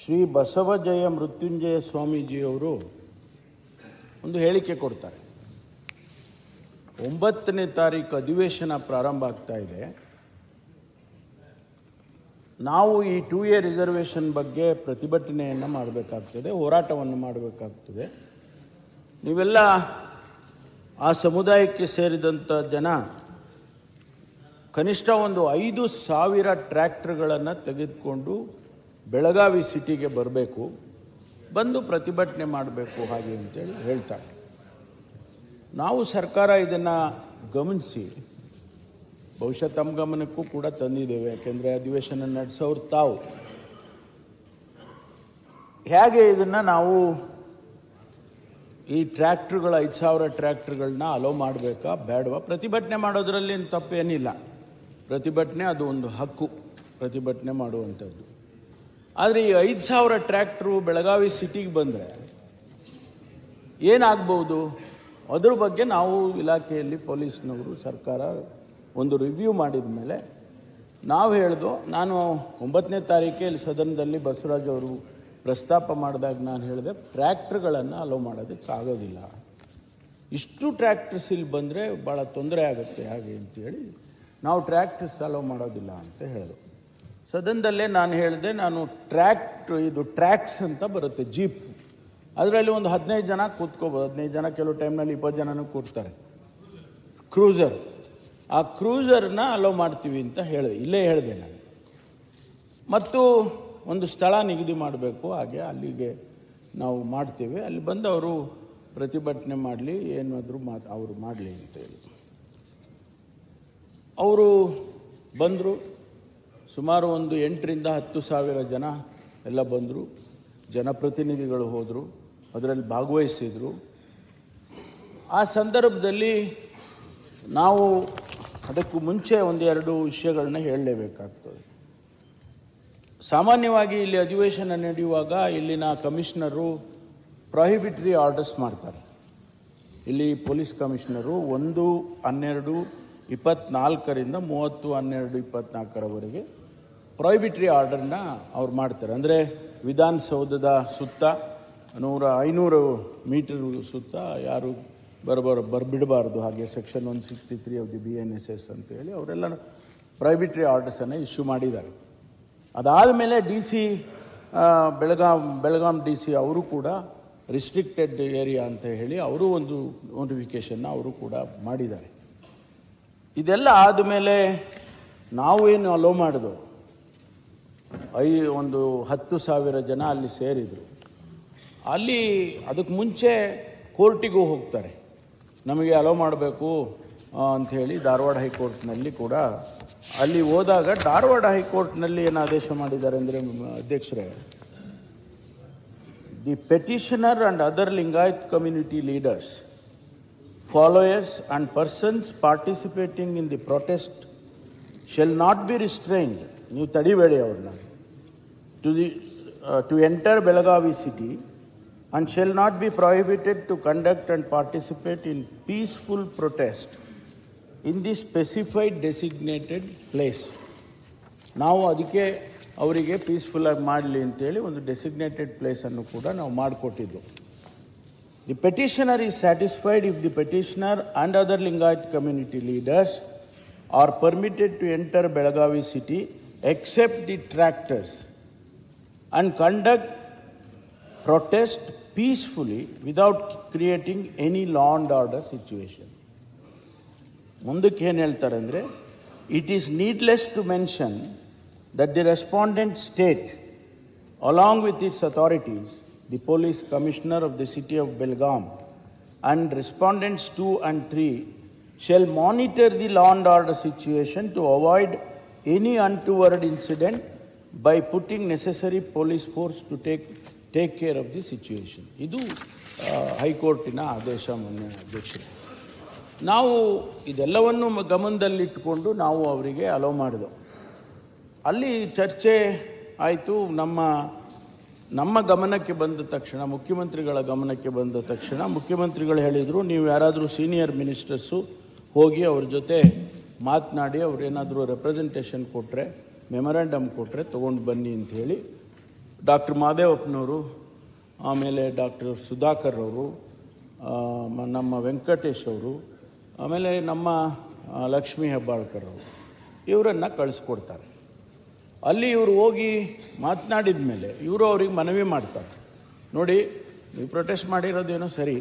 ಶ್ರೀ ಬಸವಜಯ ಮೃತ್ಯುಂಜಯ ಸ್ವಾಮೀಜಿಯವರು ಒಂದು ಹೇಳಿಕೆ ಕೊಡ್ತಾರೆ. ಒಂಬತ್ತನೇ ತಾರೀಕು ಅಧಿವೇಶನ ಪ್ರಾರಂಭ ಆಗ್ತಾ ಇದೆ. ನಾವು ಈ ಟೂ ಎ ರಿಸರ್ವೇಷನ್ ಬಗ್ಗೆ ಪ್ರತಿಭಟನೆಯನ್ನು ಮಾಡಬೇಕಾಗ್ತದೆ, ಹೋರಾಟವನ್ನು ಮಾಡಬೇಕಾಗ್ತದೆ. ನೀವೆಲ್ಲ ಆ ಸಮುದಾಯಕ್ಕೆ ಸೇರಿದಂಥ ಜನ ಕನಿಷ್ಠ ಒಂದು ಐದು ಸಾವಿರ ಟ್ರ್ಯಾಕ್ಟರ್ಗಳನ್ನು ತೆಗೆದುಕೊಂಡು ಬೆಳಗಾವಿ ಸಿಟಿಗೆ ಬರಬೇಕು, ಬಂದು ಪ್ರತಿಭಟನೆ ಮಾಡಬೇಕು ಹಾಗೆ ಅಂತೇಳಿ ಹೇಳ್ತಾರೆ. ನಾವು ಸರ್ಕಾರ ಇದನ್ನು ಗಮನಿಸಿ, ಬಹುಶಃ ತಮ್ಮ ಗಮನಕ್ಕೂ ಕೂಡ ತಂದಿದ್ದೇವೆ, ಯಾಕೆಂದರೆ ಅಧಿವೇಶನ ನಡೆಸೋರು ತಾವು. ಹೇಗೆ ಇದನ್ನು ನಾವು ಈ ಟ್ರ್ಯಾಕ್ಟ್ರುಗಳು, ಐದು ಸಾವಿರ ಟ್ರ್ಯಾಕ್ಟ್ರ್ಗಳನ್ನ ಅಲೋ ಮಾಡಬೇಕಾ ಬೇಡವಾ ಪ್ರತಿಭಟನೆ ಮಾಡೋದ್ರಲ್ಲಿ ತಪ್ಪೇನಿಲ್ಲ. ಪ್ರತಿಭಟನೆ ಅದು ಒಂದು ಹಕ್ಕು. ಪ್ರತಿಭಟನೆ ಮಾಡುವಂಥದ್ದು. ಆದರೆ ಈ ಐದು ಸಾವಿರ ಟ್ರ್ಯಾಕ್ಟ್ರು ಬೆಳಗಾವಿ ಸಿಟಿಗೆ ಬಂದರೆ ಏನಾಗ್ಬೋದು? ಅದ್ರ ಬಗ್ಗೆ ನಾವು ಇಲಾಖೆಯಲ್ಲಿ ಪೊಲೀಸ್ನವರು ಸರ್ಕಾರ ಒಂದು ರಿವ್ಯೂ ಮಾಡಿದ ಮೇಲೆ ನಾವು ಹೇಳ್ದು, ನಾನು ಒಂಬತ್ತನೇ ತಾರೀಕಲ್ಲಿ ಸದನದಲ್ಲಿ ಬಸವರಾಜ್ ಅವರು ಪ್ರಸ್ತಾಪ ಮಾಡಿದಾಗ ನಾನು ಹೇಳಿದೆ, ಟ್ರ್ಯಾಕ್ಟ್ರ್ಗಳನ್ನು ಅಲೋ ಮಾಡೋದಕ್ಕಾಗೋದಿಲ್ಲ. ಇಷ್ಟು ಟ್ರ್ಯಾಕ್ಟರ್ಸ್ ಇಲ್ಲಿ ಬಂದರೆ ಭಾಳ ತೊಂದರೆ ಆಗುತ್ತೆ, ಹಾಗೆ ಅಂತೇಳಿ ನಾವು ಟ್ರ್ಯಾಕ್ಟರ್ಸ್ ಅಲೋ ಮಾಡೋದಿಲ್ಲ ಅಂತ ಹೇಳಿದ್ರು. ಸದನದಲ್ಲೇ ನಾನು ಹೇಳಿದೆ, ನಾನು ಟ್ರ್ಯಾಕ್, ಇದು ಟ್ರ್ಯಾಕ್ಸ್ ಅಂತ ಬರುತ್ತೆ, ಜೀಪ್. ಅದರಲ್ಲಿ ಒಂದು ಹದಿನೈದು ಜನ ಕೂತ್ಕೋಬೋದು, ಹದಿನೈದು ಜನ ಕೆಲವು ಟೈಮ್ನಲ್ಲಿ ಇಪ್ಪತ್ತು ಜನನೂ ಕೂರ್ತಾರೆ. ಕ್ರೂಸರ್. ಆ ಕ್ರೂಸರ್ನ ಅಲೋ ಮಾಡ್ತೀವಿ ಅಂತ ಹೇಳಿದೆ ಇಲ್ಲೇ ಹೇಳಿದೆ ನಾನು. ಮತ್ತು ಒಂದು ಸ್ಥಳ ನಿಗದಿ ಮಾಡಬೇಕು, ಹಾಗೆ ಅಲ್ಲಿಗೆ ನಾವು ಮಾಡ್ತೇವೆ. ಅಲ್ಲಿ ಬಂದು ಅವರು ಪ್ರತಿಭಟನೆ ಮಾಡಲಿ, ಏನಾದರೂ ಮಾ, ಅವರು ಮಾಡಲಿ ಅಂತ ಹೇಳಿ ಅವರು ಬಂದರು. ಸುಮಾರು ಒಂದು ಎಂಟರಿಂದ ಹತ್ತು ಸಾವಿರ ಜನ ಎಲ್ಲ ಬಂದರು. ಜನಪ್ರತಿನಿಧಿಗಳು ಹೋದರು. ಅದರಲ್ಲಿ ಭಾಗವಹಿಸಿದರು. ಆ ಸಂದರ್ಭದಲ್ಲಿ ನಾವು ಅದಕ್ಕೂ ಮುಂಚೆ ಒಂದೆರಡು ವಿಷಯಗಳನ್ನ ಹೇಳಲೇಬೇಕಾಗ್ತದೆ. ಸಾಮಾನ್ಯವಾಗಿ ಇಲ್ಲಿ ಅಧಿವೇಶನ ನಡೆಯುವಾಗ ಇಲ್ಲಿನ ಕಮಿಷನರು ಪ್ರಾಹಿಬಿಟ್ರಿ ಆರ್ಡರ್ಸ್ ಮಾಡ್ತಾರೆ. ಇಲ್ಲಿ ಪೊಲೀಸ್ ಕಮಿಷನರು ಒಂದು, ಹನ್ನೆರಡು ಇಪ್ಪತ್ನಾಲ್ಕರಿಂದ ಮೂವತ್ತು, ಹನ್ನೆರಡು, ಇಪ್ಪತ್ನಾಲ್ಕರವರೆಗೆ ಪ್ರೊಹಿಬಿಟ್ರಿ ಆರ್ಡರ್ನ ಅವ್ರು ಮಾಡ್ತಾರೆ. ಅಂದರೆ ವಿಧಾನಸೌಧದ ಸುತ್ತ ನೂರ ಐನೂರು ಮೀಟರ್ ಸುತ್ತ ಯಾರು ಬರಬಾರ, ಬರ್ಬಿಡಬಾರ್ದು. ಹಾಗೆ section one sixty three of the B N S S ಅಂತೇಳಿ ಅವರೆಲ್ಲ ಪ್ರೈವಿಟ್ರಿ ಆರ್ಡರ್ಸನ್ನು ಇಶ್ಯೂ ಮಾಡಿದ್ದಾರೆ. ಅದಾದ ಮೇಲೆ D C Belgaum Belgaum D C ಅವರು ಕೂಡ ರಿಸ್ಟ್ರಿಕ್ಟೆಡ್ ಏರಿಯಾ ಅಂತ ಹೇಳಿ ಅವರು ಒಂದು ನೋಟಿಫಿಕೇಶನ್ನ ಅವರು ಕೂಡ ಮಾಡಿದ್ದಾರೆ. ಇದೆಲ್ಲ ಆದಮೇಲೆ ನಾವು ಏನು ಅಲೋ ಮಾಡಿದ್ವು? ಐ, ಒಂದು ಹತ್ತು ಸಾವಿರ ಜನ ಅಲ್ಲಿ ಸೇರಿದರು. ಅಲ್ಲಿ ಅದಕ್ಕೆ ಮುಂಚೆ ಕೋರ್ಟಿಗೂ ಹೋಗ್ತಾರೆ. ನಮಗೆ ಅಲೋ ಮಾಡಬೇಕು ಅಂಥೇಳಿ ಧಾರವಾಡ ಹೈಕೋರ್ಟ್ನಲ್ಲಿ ಕೂಡ ಅಲ್ಲಿ ಹೋದಾಗ ಧಾರವಾಡ ಹೈಕೋರ್ಟ್ನಲ್ಲಿ ಏನು ಆದೇಶ ಮಾಡಿದ್ದಾರೆ ಅಂದರೆ ಅಧ್ಯಕ್ಷರೇ, the petitioner and other Lingayat community leaders followers and persons participating in the protest shall not be restrain ನೀವು ತಡಿಬೇಡಿ ಅವ್ರನ್ನ. To the to enter Belagavi city and shall not be prohibited to conduct and participate in peaceful protest in the specified designated place ನಾವು ಅದಕ್ಕೆ ಅವರಿಗೆ ಪೀಸ್ಫುಲ್ಲಾಗಿ ಮಾಡಲಿ ಅಂತೇಳಿ ಒಂದು designated ಪ್ಲೇಸನ್ನು ಕೂಡ ನಾವು ಮಾಡಿಕೊಟ್ಟಿದ್ದೆವು The petitioner is satisfied if the petitioner and other Lingayat community leaders are permitted to enter Belagavi city except the tractors and conduct protest peacefully without creating any law and order situation. ಮುಂದಕ್ಕೆ ಏನು ಹೇಳ್ತಾರೆ ಅಂದರೆ it is needless to mention that the respondent state along with its authorities, the police commissioner of the city of Belgaum, and respondents 2 and 3 shall monitor the law and order situation to avoid any untoward incident by putting necessary police force to take, take care of the situation. ಇದು ಹೈಕೋರ್ಟಿನ ಆದೇಶ ಮೊನ್ನೆ ಅಧ್ಯಕ್ಷರು ನಾವು ಇದೆಲ್ಲವನ್ನು ಗಮನದಲ್ಲಿಟ್ಟುಕೊಂಡು ನಾವು ಅವರಿಗೆ ಅಲೋ ಮಾಡಿದೆವು ಅಲ್ಲಿ ಚರ್ಚೆ ಆಯಿತು ನಮ್ಮ ನಮ್ಮ ಗಮನಕ್ಕೆ ಬಂದ ತಕ್ಷಣ, ಮುಖ್ಯಮಂತ್ರಿಗಳ ಗಮನಕ್ಕೆ ಬಂದ ತಕ್ಷಣ, ಮುಖ್ಯಮಂತ್ರಿಗಳು ಹೇಳಿದರು, ನೀವು ಯಾರಾದರೂ ಸೀನಿಯರ್ ಮಿನಿಸ್ಟರ್ಸು ಹೋಗಿ ಅವ್ರ ಜೊತೆ ಮಾತನಾಡಿ, ಅವ್ರು ಏನಾದರೂ ರೆಪ್ರೆಸೆಂಟೇಷನ್ ಕೊಟ್ಟರೆ ಮೆಮೊರಾಂಡಮ್ ಕೊಟ್ಟರೆ ತೊಗೊಂಡು ಬನ್ನಿ ಅಂತ ಹೇಳಿ ಡಾಕ್ಟರ್ ಮಾದೇವಪ್ಪನವರು, ಆಮೇಲೆ ಡಾಕ್ಟರ್ ಸುಧಾಕರ್ ಅವರು ನಮ್ಮ ವೆಂಕಟೇಶ್ ಅವರು, ಆಮೇಲೆ ನಮ್ಮ ಲಕ್ಷ್ಮೀ ಹೆಬ್ಬಾಳ್ಕರ್ ಅವರು, ಇವರನ್ನು ಕಳಿಸ್ಕೊಡ್ತಾರೆ. ಅಲ್ಲಿ ಇವರು ಹೋಗಿ ಮಾತನಾಡಿದ ಮೇಲೆ ಇವರು ಅವ್ರಿಗೆ ಮನವಿ ಮಾಡ್ತಾರೆ. ನೋಡಿ ನೀವು ಪ್ರೊಟೆಸ್ಟ್ ಮಾಡಿರೋದೇನೋ ಸರಿ.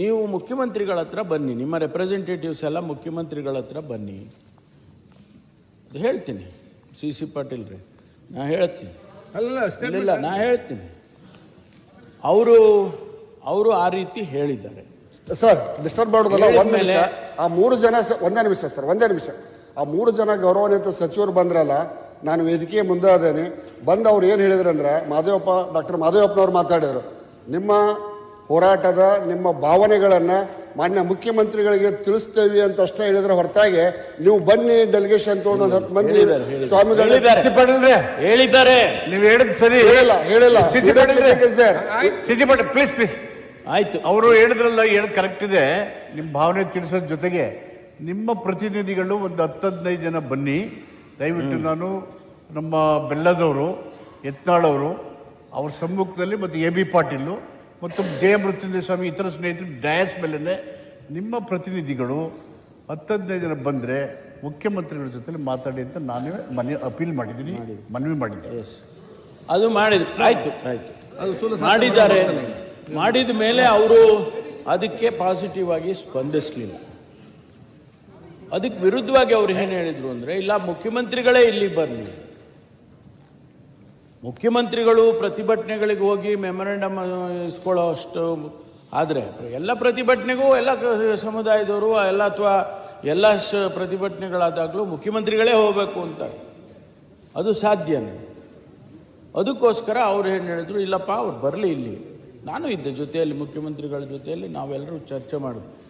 ನೀವು ಮುಖ್ಯಮಂತ್ರಿಗಳ ಹತ್ರ ಬನ್ನಿ ನಿಮ್ಮ ರೆಪ್ರೆಸೆಂಟೇಟಿವ್ಸ್ ಎಲ್ಲ ಮುಖ್ಯಮಂತ್ರಿಗಳ ಹತ್ರ ಬನ್ನಿ. ಅದು ಹೇಳ್ತೀನಿ ಸಿ ಸಿ ಪಾಟೀಲ್ ರೀ ನಾ ಹೇಳ್ತೀನಿ. ಅಲ್ಲ ಇಲ್ಲ ನಾ ಹೇಳ್ತೀನಿ. ಅವರು ಅವರು ಆ ರೀತಿ ಹೇಳಿದ್ದಾರೆ. ಸರ್ ಡಿಸ್ಟರ್ಬ್ ಮಾಡೋದಲ್ಲ ಒಂದ್ ನಿಮಿಷ. ಆ ಮೂರು ಜನ ಒಂದೇ ನಿಮಿಷ ಸರ್ ಒಂದೇ ನಿಮಿಷ. ಆ ಮೂರು ಜನ ಗೌರವಾನ್ವಿತ ಸಚಿವರು ಬಂದ್ರಲ್ಲ ನಾನು ವೇದಿಕೆಯ ಮುಂದೆ ಅದೇನೆ. ಬಂದು ಅವ್ರು ಏನು ಹೇಳಿದ್ರು ಅಂದ್ರೆ ಮಾದೇವಪ್ಪ ಡಾಕ್ಟರ್ ಮಾದೇವಪ್ಪನವ್ರು ಮಾತಾಡಿದರು ನಿಮ್ಮ ಹೋರಾಟದ ನಿಮ್ಮ ಭಾವನೆಗಳನ್ನು ಮಾನ್ಯ ಮುಖ್ಯಮಂತ್ರಿಗಳಿಗೆ ತಿಳಿಸ್ತೇವೆ ಅಂತ ಅಷ್ಟೇ ಹೇಳಿದ್ರೆ ಹೊರತಾಗಿ ನೀವು ಬನ್ನಿ ಡೆಲಿಗೇಶನ್ ತಗೊಂಡು ಒಂದು ಹತ್ತು ಮಂದಿ ಸ್ವಾಮಿಗಳು ಹೇಳಿದ್ದಾರೆ. ನೀವು ಹೇಳಿದ್ ಸರಿ. ಹೇಳಿಲ್ಲ ಹೇಳಿಲ್ಲ. ಸಿಸಿ ಪ್ಲೀಸ್ ಪ್ಲೀಸ್ ಆಯ್ತು. ಅವರು ಹೇಳಿದ್ರಲ್ಲ ಹೇಳದ್ ಕರೆಕ್ಟ್ ಇದೆ? ನಿಮ್ಮ ಭಾವನೆ ತಿಳಿಸೋದ್ ಜೊತೆಗೆ ನಿಮ್ಮ ಪ್ರತಿನಿಧಿಗಳು ಒಂದು ಹತ್ತು ಹದಿನೈದು ಜನ ಬನ್ನಿ. ದಯವಿಟ್ಟು ನಾನು ನಮ್ಮ ಬೆಲ್ಲದವರು ಎತ್ನಾಳವರು ಅವ್ರ ಸಮ್ಮುಖದಲ್ಲಿ ಮತ್ತು ಎ ಬಿ ಪಾಟೀಲು ಮತ್ತು ಜಯ ಮೃತ್ಯುಂಜಯ ಸ್ವಾಮಿ ಇತರ ಸ್ನೇಹಿತರು ಡಯಾಸ್ ಮೇಲೆ ನಿಮ್ಮ ಪ್ರತಿನಿಧಿಗಳು ಹತ್ತು ಹದಿನೈದು ಜನ ಬಂದರೆ ಮುಖ್ಯಮಂತ್ರಿಗಳ ಜೊತೆ ಮಾತಾಡಿ ಅಂತ ನಾನೇ ಮನೆ ಅಪೀಲ್ ಮಾಡಿದ್ದೀನಿ ಮನವಿ ಮಾಡಿದ್ದೆ ಎಸ್ ಅದು ಮಾಡಿದ್ರು. ಆಯ್ತು. ಆಯ್ತು. ಮಾಡಿದ್ದಾರೆ. ಮಾಡಿದ ಮೇಲೆ ಅವರು ಅದಕ್ಕೆ ಪಾಸಿಟಿವ್ ಆಗಿ ಸ್ಪಂದಿಸಲಿಲ್ಲ. ಅದಕ್ಕೆ ವಿರುದ್ಧವಾಗಿ ಅವ್ರು ಏನು ಹೇಳಿದ್ರು ಅಂದ್ರೆ, ಇಲ್ಲ, ಮುಖ್ಯಮಂತ್ರಿಗಳೇ ಇಲ್ಲಿ ಬರಲಿ. ಮುಖ್ಯಮಂತ್ರಿಗಳು ಪ್ರತಿಭಟನೆಗಳಿಗೆ ಹೋಗಿ ಮೆಮೊರೆಂಡಮ್ ಇಸ್ಕೊಳ್ಳೋ ಅಷ್ಟು ಆದರೆ, ಎಲ್ಲ ಪ್ರತಿಭಟನೆಗೂ, ಎಲ್ಲ ಸಮುದಾಯದವರು, ಎಲ್ಲ ಅಥವಾ ಎಲ್ಲ ಪ್ರತಿಭಟನೆಗಳಾದಾಗಲೂ ಮುಖ್ಯಮಂತ್ರಿಗಳೇ ಹೋಗಬೇಕು ಅಂತಾರೆ. ಅದು ಸಾಧ್ಯನೇ. ಅದಕ್ಕೋಸ್ಕರ ಅವ್ರು ಏನು ಹೇಳಿದ್ರು, ಇಲ್ಲಪ್ಪ, ಅವ್ರು ಬರಲಿ ಇಲ್ಲಿ. ನಾನು ಇದ್ದೆ ಜೊತೆಯಲ್ಲಿ, ಮುಖ್ಯಮಂತ್ರಿಗಳ ಜೊತೆಯಲ್ಲಿ ನಾವೆಲ್ಲರೂ ಚರ್ಚೆ ಮಾಡಿದ್ವಿ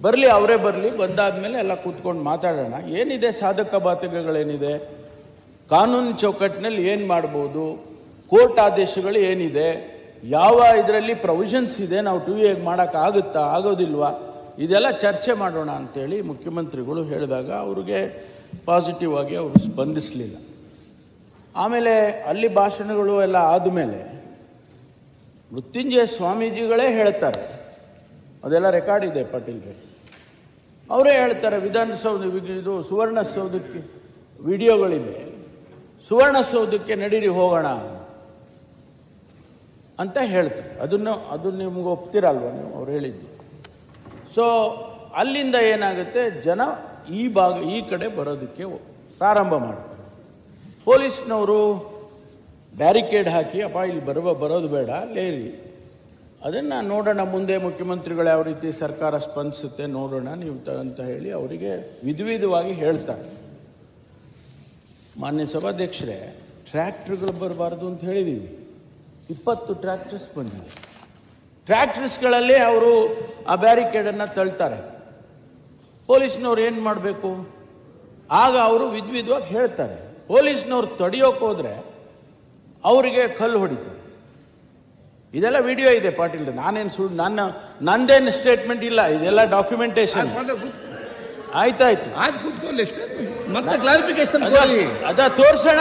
ಬರಲಿ, ಅವರೇ ಬರಲಿ, ಬಂದಾದ್ಮೇಲೆ ಎಲ್ಲ ಕೂತ್ಕೊಂಡು ಮಾತಾಡೋಣ. ಏನಿದೆ ಸಾಧಕ ಬಾಧಕಗಳೇನಿದೆ? ಕಾನೂನು ಚೌಕಟ್ಟಿನಲ್ಲಿ ಏನು ಮಾಡ್ಬೋದು? ಕೋರ್ಟ್ ಆದೇಶಗಳು ಏನಿದೆ? ಯಾವ ಇದರಲ್ಲಿ ಪ್ರೊವಿಷನ್ಸ್ ಇದೆ? ನಾವು ಟು ಎಗ್ ಮಾಡೋಕ್ಕಾಗುತ್ತಾ ಆಗೋದಿಲ್ವಾ? ಇದೆಲ್ಲ ಚರ್ಚೆ ಮಾಡೋಣ ಅಂತೇಳಿ ಮುಖ್ಯಮಂತ್ರಿಗಳು ಹೇಳಿದಾಗ ಅವ್ರಿಗೆ ಪಾಸಿಟಿವ್ ಆಗಿ ಅವರು ಸ್ಪಂದಿಸಲಿಲ್ಲ. ಆಮೇಲೆ ಅಲ್ಲಿ ಭಾಷಣಗಳು ಎಲ್ಲ ಆದಮೇಲೆ ಮೃತ್ಯುಂಜಯ ಸ್ವಾಮೀಜಿಗಳೇ ಹೇಳ್ತಾರೆ. ಅದೆಲ್ಲ ರೆಕಾರ್ಡ್ ಇದೆ ಪಾಟೀಲ್ಗೆ. ಅವರೇ ಹೇಳ್ತಾರೆ, ವಿಧಾನಸೌಧ ಇದು ಸುವರ್ಣಸೌಧಕ್ಕೆ ವಿಡಿಯೋಗಳಿದೆ ಸುವರ್ಣಸೌಧಕ್ಕೆ ನಡೀರಿ, ಹೋಗೋಣ ಅಂತ ಹೇಳ್ತಾರೆ. ಅದನ್ನು ಅದು ನಿಮ್ಗೆ ಒಪ್ತಿರಲ್ವ ನೀವು? ಅವ್ರು ಹೇಳಿದ್ದು. ಸೊ ಅಲ್ಲಿಂದ ಏನಾಗುತ್ತೆ? ಜನ ಈ ಭಾಗ, ಈ ಕಡೆ ಬರೋದಕ್ಕೆ ಪ್ರಾರಂಭ ಮಾಡ್ತಾರೆ. ಪೊಲೀಸ್ನವರು ಬ್ಯಾರಿಕೇಡ್ ಹಾಕಿ, ಅಪ್ಪ, ಇಲ್ಲಿ ಬರುವ, ಬರೋದು ಬೇಡ ಲೇರಿ ಅದನ್ನು ನೋಡೋಣ ಮುಂದೆ ಮುಖ್ಯಮಂತ್ರಿಗಳು ಯಾವ ರೀತಿ ಸರ್ಕಾರ ಸ್ಪಂದಿಸುತ್ತೆ ನೋಡೋಣ ನೀವು ಅಂತ ಹೇಳಿ ಅವರಿಗೆ ವಿಧವಿಧವಾಗಿ ಹೇಳ್ತಾರೆ. ಮಾನ್ಯ ಸಭಾಧ್ಯಕ್ಷರೇ, ಟ್ರ್ಯಾಕ್ಟ್ರ್ಗಳು ಬರಬಾರ್ದು ಅಂತ ಹೇಳಿದ್ದೀವಿ ಇಪ್ಪತ್ತು ಟ್ರ್ಯಾಕ್ಟರ್ಸ್ ಬಂದಿದೆ ಟ್ರ್ಯಾಕ್ಟರ್ಸ್ಗಳಲ್ಲಿ ಅವರು ಆ ಬ್ಯಾರಿಕೇಡನ್ನು ತಳ್ತಾರೆ. ಪೊಲೀಸ್ನವ್ರು ಏನು ಮಾಡಬೇಕು? ಆಗ ಅವರು ವಿಧವಿಧವಾಗಿ ಹೇಳ್ತಾರೆ. ಪೊಲೀಸ್ನವ್ರು ತಡೆಯೋಕೆ ಹೋದರೆ ಅವರಿಗೆ ಕಲ್ಲು ಹೊಡಿತಾರೆ. ಇದೆಲ್ಲ ವಿಡಿಯೋ ಇದೆ ಪಾಟೀಲ್ ನಾನೇನು ಸುಳ್ಳು ನನ್ನ ನಂದೇನು ಸ್ಟೇಟ್ಮೆಂಟ್ ಇಲ್ಲ ಇದೆಲ್ಲ ಡಾಕ್ಯುಮೆಂಟೇಶನ್ ಆಯ್ತಾಯ್ತು. ಮತ್ತೆ ಕ್ಲಾರಿಫಿಕೇಶನ್ ಅದ ತೋರ್ಸೋಣ.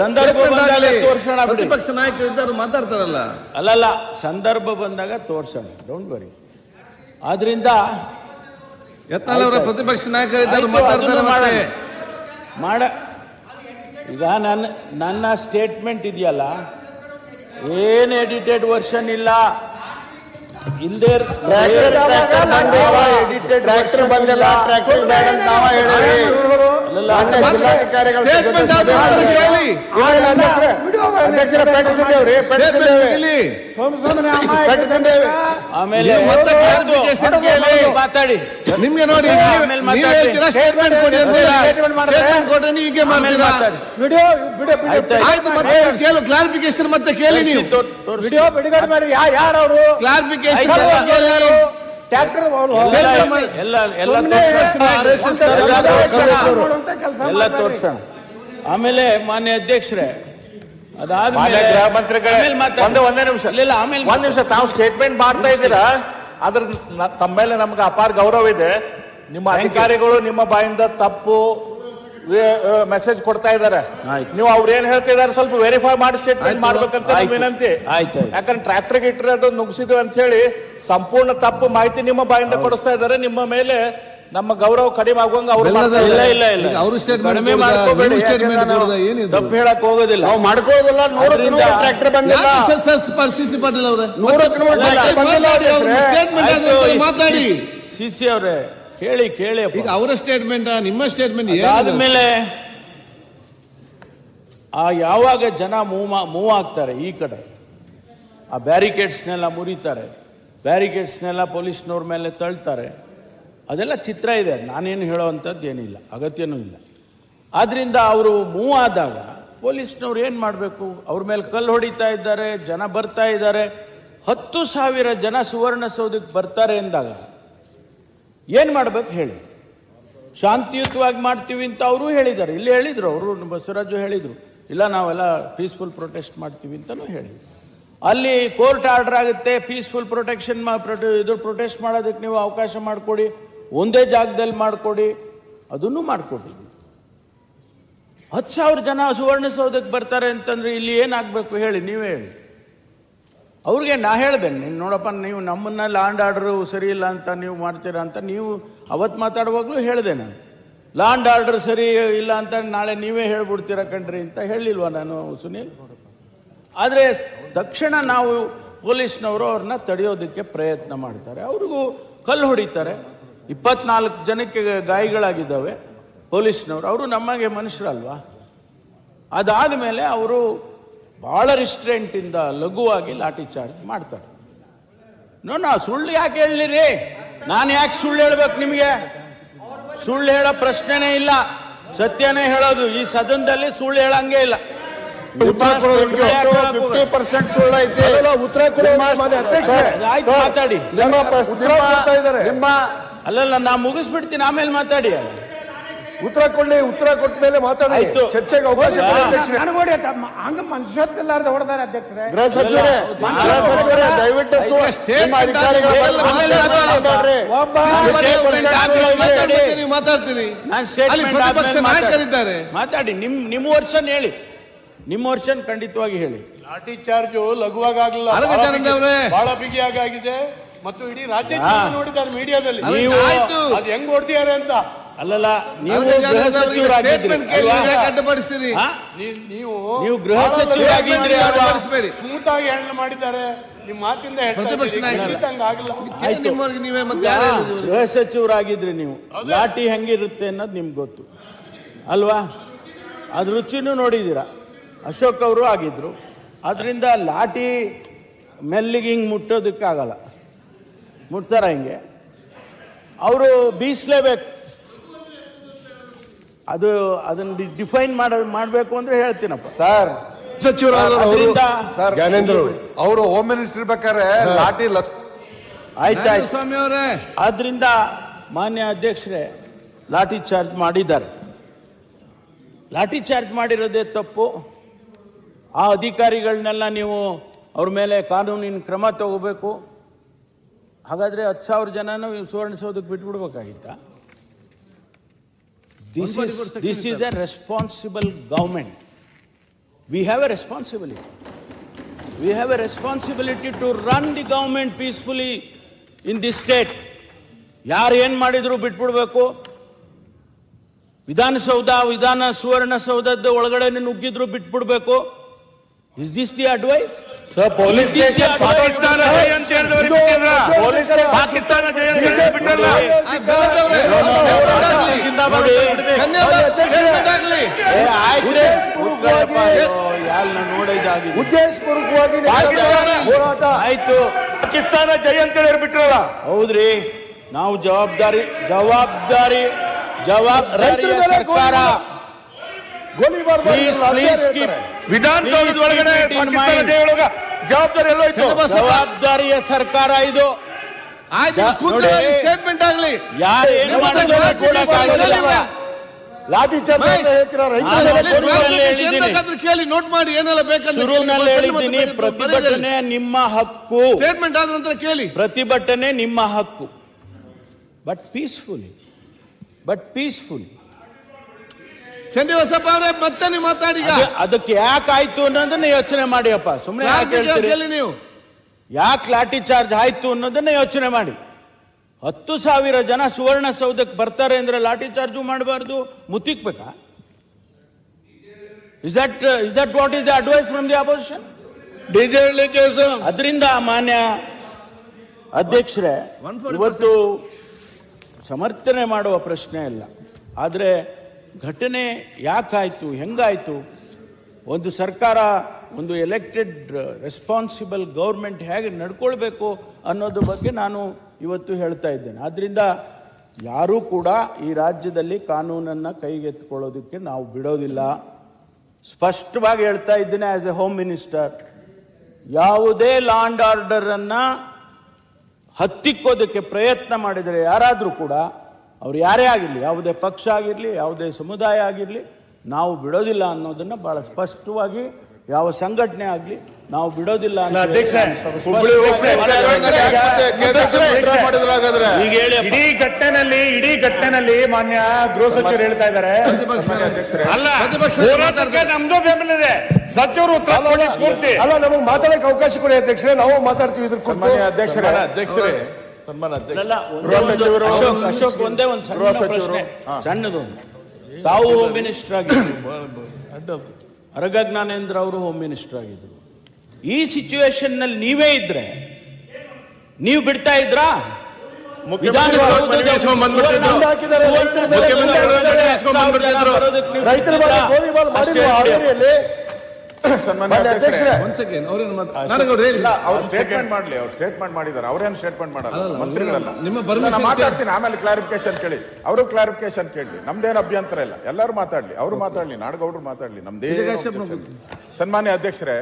ಸಂದರ್ಭ ಬಂದಾಗ ತೋರ್ಸೋಣ ಪ್ರತಿಪಕ್ಷ ನಾಯಕರು ಮಾತಾಡ್ತಾರಲ್ಲ. ಅಲ್ಲಲ್ಲ ಸಂದರ್ಭ ಬಂದಾಗ ತೋರ್ಸೋಣ. ಡೋಂಟ್ ವರಿ ಆದ್ರಿಂದ ಯತ್ನಾಳ್ ಅವರ ಪ್ರತಿಪಕ್ಷ ನಾಯಕ ಇದ್ದಾರೆ ಆಯ್ತು, ಮಾತಾಡ್ತಾರೆ ಅದನ್ನು ಮಾಡ ಈಗ ನನ್ನ ನನ್ನ ಸ್ಟೇಟ್ಮೆಂಟ್ ಇದೆಯಲ್ಲ ಏನ್ ಎಡಿಟೆಡ್ ವರ್ಷನ್ ಇಲ್ಲ ಹಿಂದೆ ಟ್ರ್ಯಾಕ್ಟರ್ ಟ್ರ್ಯಾಕ್ಟರ್ ಬಂದಿಲ್ಲ ಟ್ರ್ಯಾಕ್ಟರ್ ಬೇಡ ಅಂತ ನಾವ. ಹೇಳಿ. ಆಮೇಲೆ. ಮಾತಾಡಿ. ನಿಮ್ಗೆ ನೋಡಿ. ಸ್ಟೇಟ್ಮೆಂಟ್ ಕೊಡಿ ಕೊಟ್ರೆ ಹೀಗೆ ಮತ್ತೆ ಕೇಳು ಕ್ಲಾರಿಫಿಕೇಶನ್ ಮತ್ತೆ ಕೇಳಿ ನೀವು. ವಿಡಿಯೋ ಬಿಡುಗಡೆ ಮಾಡಿ ಯಾರು ಅವರು ಕ್ಲಾರಿಫಿಕೇಶನ್ ಟ್ರ್ಯಾಕ್ಟರ್ ಎಲ್ಲ ಎಲ್ಲ ಎಲ್ಲ ತೋರ್ಸೋಣ. ಆಮೇಲೆ ಮಾನ್ಯ ಅಧ್ಯಕ್ಷರೇ ಅದಾದ್ಮೇಲೆ ಮಾನ್ಯ ಗೃಹ ಮಂತ್ರಿಗಳೇ ಒಂದೇ ಒಂದೇ ನಿಮಿಷ. ಇಲ್ಲ ಇಲ್ಲ ಆಮೇಲೆ ಒಂದ್ ನಿಮಿಷ ತಾವು ಸ್ಟೇಟ್ಮೆಂಟ್ ಮಾಡ್ತಾ ಇದ್ದೀರಾ? ಅದ್ರ ತಮ್ಮ ಮೇಲೆ ನಮ್ಗೆ ಅಪಾರ ಗೌರವ ಇದೆ. ನಿಮ್ಮ ಅಧಿಕಾರಿಗಳು ನಿಮ್ಮ ಬಾಯಿಂದ ತಪ್ಪು ಮೆಸೇಜ್ ಕೊಡ್ತಾ ಇದಾರೆ ಆಯ್ತು. ನೀವು ಅವ್ರು ಏನ್ ಹೇಳ್ತಿದಾರೆ ಸ್ವಲ್ಪ ವೆರಿಫೈ ಮಾಡಿ ಸ್ಟೇಟ್ಮೆಂಟ್. ಮಾಡ್ಬೇಕಂತ. ವಿನಂತಿ. ಯಾಕಂದ್ರೆ ಟ್ರ್ಯಾಕ್ಟರ್ ಇಟ್ಟರೆ ಅದು ನುಗ್ಸಿದ್ವಿ ಅಂತ ಹೇಳಿ ಸಂಪೂರ್ಣ ತಪ್ಪು ಮಾಹಿತಿ ನಿಮ್ಮ ಬಾಯಿಂದ ಕೊಡಿಸ್ತಾ ಇದಾರೆ ನಿಮ್ಮ ಮೇಲೆ ನಮ್ಮ ಗೌರವ ಕಡಿಮೆ ಆಗುವಂಗ ಅವ್ರು ಇಲ್ಲ ಇಲ್ಲ ಇಲ್ಲ ಅವ್ರ ಸ್ಟೇಟ್ಮೆಂಟ್ ಕಡಿಮೆ? ಮಾಡ್ಕೋಬೇಡಿ? ತಪ್ಪು ಹೇಳಕ್ ಹೋಗೋದಿಲ್ಲ ನಾವು ಮಾಡ್ಕೊಳ್ಳೋದಿಲ್ಲ ನೂರಕ್ಕೆ ನೂರು ಟ್ರ್ಯಾಕ್ಟರ್ ಬಂದಿಲ್ಲ ಸ್ಪರ್ಶಿಸಿ ಪಾಟೀಲ್ ಅವರೇ ನೂರಕ್ಕೆ ನೂರು ಬಂದಿಲ್ಲ ಮಾತಾಡಿ ಸಿ ಸಿ ಅವರೇ ಕೇಳಿ ಕೇಳಿ. ಈಗ ಅವರ ಸ್ಟೇಟ್ಮೆಂಟ್ ನಿಮ್ಮ ಸ್ಟೇಟ್ಮೆಂಟ್ ಆದ್ಮೇಲೆ ಆ ಯಾವಾಗ ಜನ ಮೂವ್ ಮಾ- ಮೂವ್ ಆಗ್ತಾರೆ ಈ ಕಡೆ ಆ ಬ್ಯಾರಿಕೇಡ್ಸ್ನೆಲ್ಲ ಮುರಿತಾರೆ ಬ್ಯಾರಿಕೇಡ್ಸ್ನೆಲ್ಲ ಪೊಲೀಸ್ನವ್ರ ಮೇಲೆ ತಳ್ತಾರೆ ಅದೆಲ್ಲ ಚಿತ್ರ ಇದೆ ನಾನೇನು ಹೇಳೋವಂಥದ್ದು ಏನಿಲ್ಲ ಅಗತ್ಯನೂ ಇಲ್ಲ. ಆದ್ರಿಂದ ಅವರು ಮೂವ್ ಆದಾಗ ಪೊಲೀಸ್ನವ್ರು ಏನು ಮಾಡಬೇಕು? ಅವ್ರ ಮೇಲೆ ಕಲ್ಲು ಹೊಡಿತಾ ಇದ್ದಾರೆ ಜನ ಬರ್ತಾ ಇದ್ದಾರೆ ಹತ್ತು ಸಾವಿರ ಜನ ಸುವರ್ಣಸೌಧಕ್ಕೆ ಬರ್ತಾರೆ ಎಂದಾಗ ಏನು ಮಾಡ್ಬೇಕು ಹೇಳಿ? ಶಾಂತಿಯುತವಾಗಿ ಮಾಡ್ತೀವಿ ಅಂತ ಅವರು ಹೇಳಿದ್ದಾರೆ. ಇಲ್ಲಿ ಹೇಳಿದರು, ಅವರು ಬಸವರಾಜು ಹೇಳಿದರು. ಇಲ್ಲ, ನಾವೆಲ್ಲ ಪೀಸ್ಫುಲ್ ಪ್ರೊಟೆಸ್ಟ್ ಮಾಡ್ತೀವಿ ಅಂತಲೂ ಹೇಳಿ ಅಲ್ಲಿ ಕೋರ್ಟ್ ಆರ್ಡರ್ ಆಗುತ್ತೆ ಪೀಸ್ಫುಲ್ ಪ್ರೊಟೆಕ್ಷನ್ ಇದು ಪ್ರೊಟೆಸ್ಟ್ ಮಾಡೋದಕ್ಕೆ ನೀವು ಅವಕಾಶ ಮಾಡಿಕೊಡಿ, ಒಂದೇ ಜಾಗದಲ್ಲಿ ಮಾಡಿಕೊಡಿ, ಅದನ್ನು ಮಾಡಿಕೊಟ್ಟಿದ್ವಿ ಹತ್ತು ಸಾವಿರ ಜನ ಸುವರ್ಣಸೌಧಕ್ಕೆ ಬರ್ತಾರೆ ಅಂತಂದ್ರೆ ಇಲ್ಲಿ ಏನಾಗಬೇಕು ಹೇಳಿ, ನೀವೇ ಹೇಳಿ. ಅವ್ರಿಗೆ ನಾ ಹೇಳ್ದೆ ನೀನು ನೋಡಪ್ಪ, ನೀವು ನಮ್ಮನ್ನ ಲ್ಯಾಂಡ್ ಆರ್ಡರ್ ಸರಿ ಇಲ್ಲ ಅಂತ ನೀವು ಮಾಡ್ತೀರಾ ಅಂತ ನೀವು ಅವತ್ತು ಮಾತಾಡುವಾಗಲೂ ಹೇಳಿದೆ ನಾನು. ಲ್ಯಾಂಡ್ ಆರ್ಡರ್ ಸರಿ ಇಲ್ಲ ಅಂತ ನಾಳೆ ನೀವೇ ಹೇಳ್ಬಿಡ್ತೀರ ಕಣ್ರಿ ಅಂತ ಹೇಳಿಲ್ವಾ ನಾನು, ಸುನೀಲ್? ಆದರೆ ತಕ್ಷಣ ನಾವು ಪೊಲೀಸ್ನವರು ಅವ್ರನ್ನ ತಡೆಯೋದಕ್ಕೆ ಪ್ರಯತ್ನ ಮಾಡ್ತಾರೆ. ಅವ್ರಿಗೂ ಕಲ್ಲು ಹೊಡಿತಾರೆ. ಇಪ್ಪತ್ನಾಲ್ಕು ಜನಕ್ಕೆ ಗಾಯಗಳಾಗಿದ್ದಾವೆ ಪೊಲೀಸ್ನವರು. ಅವರು ನಮಗೆ ಮನುಷ್ಯರಲ್ವಾ? ಅದಾದ ಮೇಲೆ ಅವರು ಬಹಳ ರಿಸ್ಟ್ರೆಂಟಿಂದ ಲಘುವಾಗಿ ಲಾಠಿ ಚಾರ್ಜ್ ಮಾಡ್ತಾರೆ ನೋ ನಾ ಸುಳ್ಳು ಯಾಕೆ ಹೇಳಲಿರಿ ನಾನು ಯಾಕೆ ಸುಳ್ಳು ಹೇಳ್ಬೇಕು ನಿಮಗೆ? ಸುಳ್ಳು ಹೇಳೋ ಪ್ರಶ್ನೆನೇ ಇಲ್ಲ. ಸತ್ಯನೇ ಹೇಳೋದು. ಈ ಸದನದಲ್ಲಿ ಸುಳ್ಳು ಹೇಳಂಗೆ ಇಲ್ಲ. ಮಾತಾಡಿ. ಅಲ್ಲಲ್ಲ ನಾ ಮುಗಿಸ್ಬಿಡ್ತೀನಿ ಆಮೇಲೆ ಮಾತಾಡಿ. ಉತ್ತರ ಕೊಡ್ಲಿ ಉತ್ತರ ಕೊಟ್ಟ ಮೇಲೆ ಮಾತಾಡಿ ಚರ್ಚೆಗೆ ಅವಕಾಶ. ನನಗೋಡಿ ಹಂಗ ಹೊಡೆದಾರೆ ಅಧ್ಯಕ್ಷರೇ. ಗೃಹ ಸಚಿವರೇ ಗೃಹ ಸಚಿವರೇ ದಯವಿಟ್ಟು ನಾಯಕರಿದ್ದಾರೆ. ಮಾತಾಡಿ ನಿಮ್ ನಿಮ್ಮ ವರ್ಷನ್ ಹೇಳಿ. ನಿಮ್ಮ ವರ್ಷನ್ ಖಂಡಿತವಾಗಿ ಹೇಳಿ. ಲಾಠಿ ಚಾರ್ಜ್ ಲಘುವಾಗಿ ಆಗಲಿಲ್ಲ ಅರಗ ಬಹಳ ಜನಾರ್ದನ್ ಅವರೇ. ಬಹಳ ಬಿಗಿಯಾಗಿ ಆಗಿದೆ ಮತ್ತು ಇಡೀ ರಾಜ್ಯ. ನೋಡಿದ್ದಾರೆ ಮೀಡಿಯಾದಲ್ಲಿ. ಅದು ಹೆಂಗ್ ಹೊಡ್ತಿದ್ದಾರೆ ಅಂತ. ಅಲ್ಲಲ್ಲ ನೀವು ಗೃಹ ಸಚಿವರಾಗಿದ್ದೀರಿ ನೀವು ನೀವು ಗೃಹ ಸಚಿವರಾಗಿದ್ದೀರಿ? ಸ್ಮೂತಾಗಿ ಸ್ಮೂತ್ ಆಗಿ ಹ್ಯಾಂಡಲ್ ಮಾಡಿದ್ದಾರೆ. ನಿಮ್ಮ ಮಾತಿಂದ ಗೃಹ ಸಚಿವರಾಗಿದ್ರಿ ನೀವು? ಲಾಟಿ ಹೆಂಗಿರುತ್ತೆ ಅನ್ನೋದು ನಿಮ್ಗೆ ಗೊತ್ತು. ಅಲ್ವಾ? ಅದ್ ರುಚಿನೂ ನೋಡಿದ್ದೀರಾ? ಅಶೋಕ್ ಅವರು ಆಗಿದ್ರು. ಅದರಿಂದ ಲಾಟಿ ಮೆಲ್ಲಿಗೆ ಹಿಂಗೆ ಮುಟ್ಟೋದಕ್ಕಾಗಲ್ಲ. ಮುಟ್ತಾರ ಹಿಂಗೆ? ಅವರು ಬೀಸ್ಲೇಬೇಕು. ಅದು ಅದನ್ನ ಡಿಫೈನ್ ಮಾಡ ಮಾಡಬೇಕು ಅಂದ್ರೆ ಹೇಳ್ತೀನಪ್ಪ. ಸರ್ ಸಚಿವರಾದ ಅದರಿಂದ ಸರ್ ಜ್ಞಾನೇಂದ್ರ ಅವರು ಹೋಮ್ ಮಿನಿಸ್ಟರ್ ಬೇಕಾದ್ರೆ ಲಾಟಿ ಆಯ್ತಾಯ್ತು ಸ್ವಾಮಿ ಅವರೇ. ಆದ್ರಿಂದ ಮಾನ್ಯ ಅಧ್ಯಕ್ಷರೇ ಲಾಠಿ ಚಾರ್ಜ್ ಮಾಡಿದ್ದಾರೆ. ಲಾಠಿ ಚಾರ್ಜ್ ಮಾಡಿರೋದೇ ತಪ್ಪು. ಆ ಅಧಿಕಾರಿಗಳನ್ನೆಲ್ಲ ನೀವು ಅವ್ರ ಮೇಲೆ ಕಾನೂನಿನ ಕ್ರಮ ತಗೋಬೇಕು. ಹಾಗಾದ್ರೆ ಹತ್ತು ಸಾವಿರ ಜನನೂ ಸುವರ್ಣಸೌಧಕ್ಕೆ ಬಿಟ್ಬಿಡ್ಬೇಕಾಗಿತ್ತ? This is this is a responsible government we have a responsibility we have a responsibility to run the government peacefully in this state. ಯಾರು ಏನ್ ಮಾಡಿದ್ರು ಬಿಟ್ಬಿಡ್ಬೇಕು ವಿಧಾನಸೌಧ ವಿಧಾನ ಸುವರ್ಣಸೌಧದ ಒಳಗಡೆ ನುಗ್ಗಿದ್ರು ಬಿಟ್ಬಿಡ್ಬೇಕು is this the advice sir police station Pakistan ಜೈ ಅಂತ ಹೇಳಿದವರು ಬಿಟ್ಟಿದ್ರ? ಪೊಲೀಸ್ ಪಾಕಿಸ್ತಾನ ಜಯ ಅಂತ ಹೇಳಿ ಏ. ನೋಡಿದಾಗಿದೆ ಉದ್ದೇಶಪೂರ್ವಕವಾಗಿ ಹೋರಾಟ. ಆಯ್ತು. ಪಾಕಿಸ್ತಾನ ಜಯ ಅಂತ ಹೇಳಿ ಬಿಟ್ರಲ್ಲ? ಹೌದ್ರಿ. ನಾವು ಜವಾಬ್ದಾರಿ ಜವಾಬ್ದಾರಿ ಜವಾಬ್ದಾರಿ ಸರ್ಕಾರ. ಗೋಲಿಬಾರ್ Please, please keep- ವಿಧಾನಸೌಧದ ಒಳಗಡೆ Please keep it in Pakistan mind. ಜೈ ಒಳಗ ಜವಾಬ್ದಾರಿ ಎಲ್ಲ ಇತ್ತು. ಜವಾಬ್ದಾರಿಯ ಸರ್ಕಾರ ಇದು. ಆಯ್ತು. ಸ್ಟೇಟ್ಮೆಂಟ್ ಆಗ್ಲಿ. ಲಾಠಿ ಕೇಳಿ ನೋಟ್ ಮಾಡಿ ಏನೆಲ್ಲ ಬೇಕಂತ ಶುರುವಿನಲ್ಲಿ ಪ್ರತಿಭಟನೆ ನಿಮ್ಮ ಹಕ್ಕು. ಸ್ಟೇಟ್ಮೆಂಟ್ ಆದ ನಂತರ ಕೇಳಿ. ಪ್ರತಿಭಟನೆ ನಿಮ್ಮ ಹಕ್ಕು. But peacefully but peacefully Chandrabasappa ಅವರೇ ಮತ್ತೆ ನೀವು ಮಾತಾಡಿ ಅದಕ್ಕೆ ಯಾಕೆ ಆಯ್ತು ಅನ್ನೋದನ್ನ ಯೋಚನೆ ಮಾಡಿಯಪ್ಪ ಸುಮ್ಮನೆ ಯಾಕೆ ಹೇಳ್ತೀರಿ? ನೀವು? ಯಾಕೆ ಲಾಠಿ ಚಾರ್ಜ್ ಆಯ್ತು ಅನ್ನೋದನ್ನ ಯೋಚನೆ ಮಾಡಿ. ಹತ್ತು ಸಾವಿರ ಜನ ಸುವರ್ಣಸೌಧಕ್ಕೆ ಬರ್ತಾರೆ ಅಂದ್ರೆ ಲಾಠಿ ಚಾರ್ಜು ಮಾಡಬಾರ್ದು ಮುತ್ತಿಕ್ಬೇಕಾ? Is that is that what is the advice from the opposition ಅದರಿಂದ ಮಾನ್ಯ ಅಧ್ಯಕ್ಷರೇ ಇವತ್ತು ಸಮರ್ಥನೆ ಮಾಡುವ ಪ್ರಶ್ನೆ ಇಲ್ಲ ಆದರೆ ಘಟನೆ ಯಾಕಾಯಿತು, ಹೆಂಗಾಯಿತು? ಒಂದು ಸರ್ಕಾರ, ಒಂದು ಎಲೆಕ್ಟೆಡ್ ರೆಸ್ಪಾನ್ಸಿಬಲ್ ಗೌರ್ಮೆಂಟ್ ಹೇಗೆ ನಡ್ಕೊಳ್ಬೇಕು ಅನ್ನೋದ್ರ ಬಗ್ಗೆ ನಾನು ಇವತ್ತು ಹೇಳ್ತಾ ಇದ್ದೇನೆ. ಆದ್ರಿಂದ ಯಾರೂ ಕೂಡ ಈ ರಾಜ್ಯದಲ್ಲಿ ಕಾನೂನನ್ನು ಕೈಗೆತ್ಕೊಳ್ಳೋದಕ್ಕೆ ನಾವು ಬಿಡೋದಿಲ್ಲ. ಸ್ಪಷ್ಟವಾಗಿ ಹೇಳ್ತಾ ಇದ್ದೇನೆ ಆಸ್ ಎ ಹೋಮ್ ಮಿನಿಸ್ಟರ್ ಯಾವುದೇ ಲಾಂಡ್ ಆರ್ಡರ್ ಅನ್ನ ಹತ್ತಿಕ್ಕೋದಕ್ಕೆ ಪ್ರಯತ್ನ ಮಾಡಿದರೆ ಯಾರಾದರೂ ಕೂಡ ಅವ್ರು ಯಾರೇ ಆಗಿರಲಿ ಯಾವುದೇ ಪಕ್ಷ ಆಗಿರಲಿ ಯಾವುದೇ ಸಮುದಾಯ ಆಗಿರಲಿ ನಾವು ಬಿಡೋದಿಲ್ಲ ಅನ್ನೋದನ್ನ ಬಹಳ ಸ್ಪಷ್ಟವಾಗಿ ಯಾವ ಸಂಘಟನೆ ಆಗಲಿ ನಾವು ಬಿಡೋದಿಲ್ಲ. ಇಡೀ ಘಟ್ಟನಲ್ಲಿ ಇಡೀ ಘಟ್ಟನಲ್ಲಿ ಮಾನ್ಯ ಗೃಹ ಸಚಿವರು ಹೇಳ್ತಾ ಇದ್ದಾರೆ. ನಮ್ದು ಬೆಂಬಲ ಇದೆ ಸಚಿವರು ಪೂರ್ತಿ. ಅಲ್ಲ ನಮಗೆ ಮಾತಾಡಕ್ಕೆ ಅವಕಾಶ ಕೊಡಿ ಅಧ್ಯಕ್ಷರೇ. ನಾವು ಮಾತಾಡ್ತೀವಿ ಇದ್ರ ಕುರಿತು. ಅಧ್ಯಕ್ಷರೇ ಅಧ್ಯಕ್ಷರೇ ಸನ್ಮಾನ ಅಶೋಕ್ ಅಶೋಕ್ ಒಂದೇ ಒಂದು ಸಣ್ಣದು. ತಾವು ಹೋಮ್ ಮಿನಿಸ್ಟರ್ ಆಗಿದ್ರು. ಅರಗ ಜ್ಞಾನೇಂದ್ರ ಅವರು ಹೋಮ್ ಮಿನಿಸ್ಟರ್ ಆಗಿದ್ರು. ಈ ಸಿಚುವೇಶನ್ನಲ್ಲಿ ನೀವೇ ಇದ್ರೆ ನೀವು ಬಿಡ್ತಾ ಇದ್ರಾ? ವಿಧಾನಸೌಧದ ಸ್ಟೇಟ್ಮೆಂಟ್ ಮಾಡ್ಲಿ ಅವ್ರು ಸ್ಟೇಟ್ಮೆಂಟ್ ಮಾಡಿದ್ದಾರೆ. ಅವ್ರೇನು ಸ್ಟೇಟ್ಮೆಂಟ್ ಮಾಡಲ್ಲ? ಮಂತ್ರಿಗಳಲ್ಲ. ನಿಮ್ಮ ಮಾತಾಡ್ತೀನಿ ಆಮೇಲೆ ಕ್ಲಾರಿಫಿಕೇಶನ್ ಕೇಳಿ. ಅವರು ಕ್ಲಾರಿಫಿಕೇಶನ್ ಕೇಳಿ ನಮ್ದೇನು ಅಭ್ಯಂತರ ಇಲ್ಲ. ಎಲ್ಲರೂ ಮಾತಾಡ್ಲಿ. ಅವರು ಮಾತಾಡ್ಲಿ ನಾಡಗೌಡರು ಮಾತಾಡ್ಲಿ. ನಮ್ದೇ ಸನ್ಮಾನ್ಯ ಅಧ್ಯಕ್ಷರೇ